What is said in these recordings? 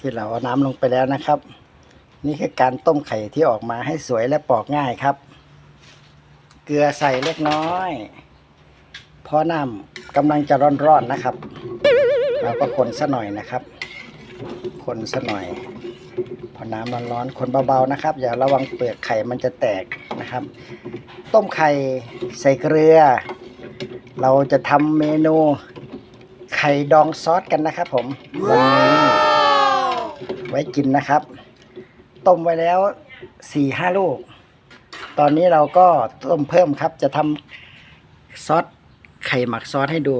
ที่เราเอาน้ำลงไปแล้วนะครับ นี่คือการต้มไข่ที่ออกมาให้สวยและปอกง่ายครับ เกลือใส่เล็กน้อยเพราะน้ำกำลังจะร้อนๆนะครับ เราก็คนซะหน่อยนะครับ คนซะหน่อย พอน้ำร้อนๆคนเบาๆนะครับ อย่าระวังเปลือกไข่มันจะแตกนะครับ ต้มไข่ใส่เกลือ เราจะทำเมนูไข่ดองซอสกันนะครับผมวันนี้ ไว้กินนะครับ ต้มไว้แล้วสี่ห้าลูก ตอนนี้เราก็ต้มเพิ่มครับ จะทำซอสไข่หมักซอสให้ดู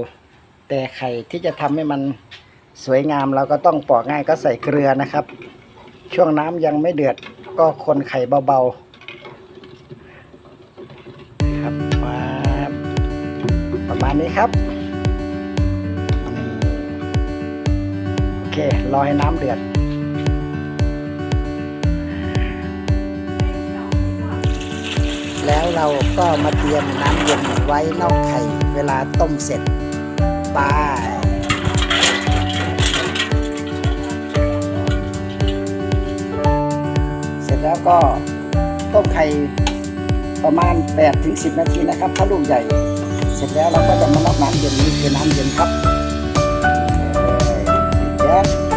แต่ไข่ที่จะทำให้มันสวยงามเราก็ต้องปอกง่ายก็ใส่เกลือนะครับ ช่วงน้ำยังไม่เดือดก็คนไข่เบาๆ ครับมาประมาณนี้ครับโอเครอให้น้ำเดือด แล้วเราก็มาเตรียมน้ำเย็นไว้นอกไข่ เวลาต้มเสร็จไปเสร็จแล้วก็ต้มไข่ประมาณ 8-10 นาทีนะครับถ้าลูกใหญ่ เสร็จแล้วเราก็จะมานอกน้ำเย็นนี่คือน้ำเย็นครับเอ่อแก๊ส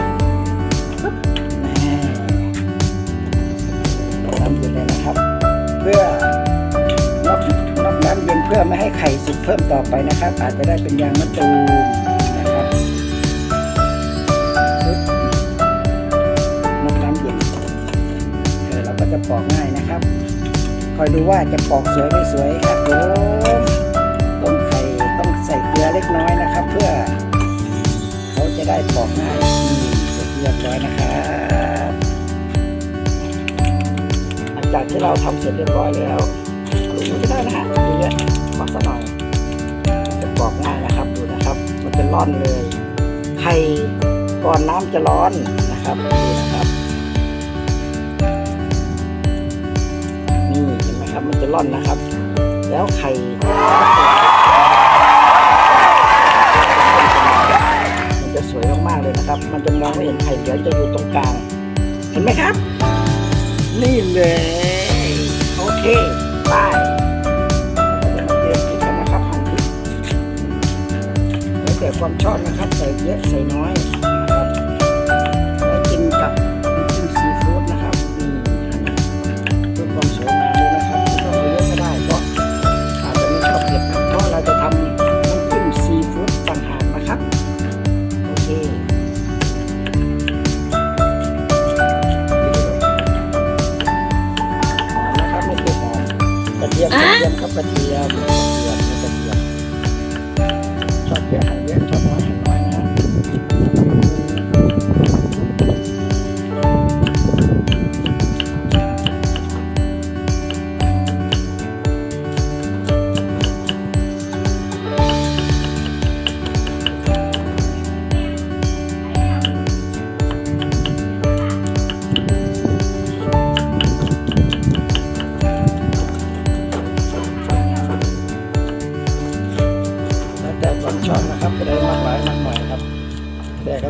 อไม่ให้ไข่สุกเพิ่มต่อไปนะครับ อาจจะได้เป็นยางมะตูมนะครับนน้ำเย็นเออเราก็จะปอกง่ายนะครับ คอยดูว่าจะปอกสวยไม่สวยครับผมต้มไข่ต้องใส่เกลือเล็กน้อยนะครับ เพื่อเขาจะได้ปอกง่ายนี่เสร็จเรียบร้อยนะครับหลังจากที่เราทำเสร็จเรียบร้อยแล้วดูมือก็ได้นะฮะดูเนี่ย ขอสักหน่อยจะปอกง่ายนะครับดูนะครับ มันจะร้อนเลยไข่ก่อนน้ำจะร้อนนะครับดูนะครับนี่เห็นไหมครับมันจะร้อนนะครับ แล้วไข่มันจะสวยมากๆเลยนะครับ มันจะมองไม่เห็นไข่เดี๋ยวจะอยู่ตรงกลาง เห็นไหมครับ นี่เลยโอเค ความชอบนะครับใส่เยอะใส่น้อยนะครับแล้วกินกับจิ้มซีฟู้ดนะครับนี่หั่นเพื่อความสวยงามเลยนะครับไม่ต้องเยอะก็ได้เพราะอาจจะไม่ชอบเผ็ดนะเพราะเราจะทำน้ำจิ้มซีฟู้ดต่างหากนะครับโอเคหอมนะครับไม่เคยหอมกระเทียมกระเทียมครับกระเทียมกระเทียมกระเทียมชอบเยอะ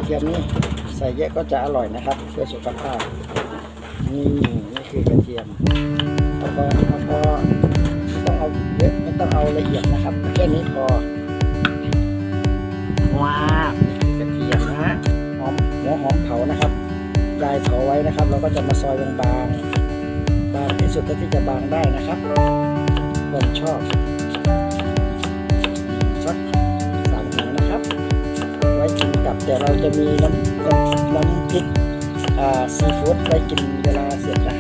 ระเทียมนี่ใส่เยอะก็จะอร่อยนะครับ เพื่อสุขภาพนี่นี่คือกระเทียมแล้วก็แล้วก็ไม่ต้องเอาเยอะไม่ต้องเอาละเอียดนะครับแค่นี้พอว้าวกระเทียมนะหอมหัวหอมเผานะครับยายเผาไว้นะครับ เราก็จะมาซอยบางๆบางที่สุดเท่าที่จะบางได้นะครับความชอบ ว้กินกับแต่เราจะมีน้ำน้ำพริกซีฟู้ดไว้กินเวลาเสร็จนะ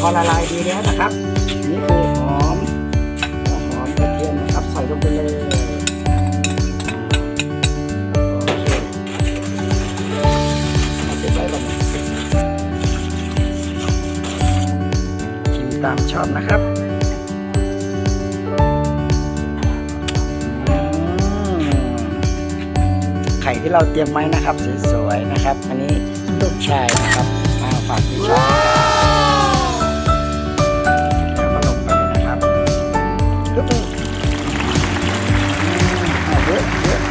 พอละลายดีแล้วนะครับ นี่คือหอมหอมกระเทียมนะครับใส่ลงไปเลยโอเคเอาเสร็จได้แล้วนะชิมตามชอบนะครับอืมไข่ที่เราเตรียมไว้นะครับสวยๆนะครับ อันนี้ลูกชายนะครับมาฝากพี่ชาย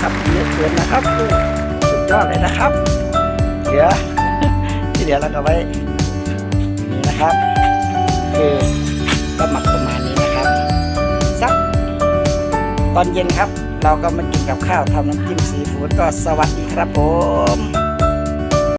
เยอะครับเยอะเกินนะครับสุดยอดเลยนะครับเหลือที่เหลือเราก็ไว้นี่นะครับ คือก็หมักประมาณนี้นะครับสักตอนเย็นครับ เราก็มากินกับข้าวทำน้ำจิ้มซีฟู้ดก็สวัสดีครับผม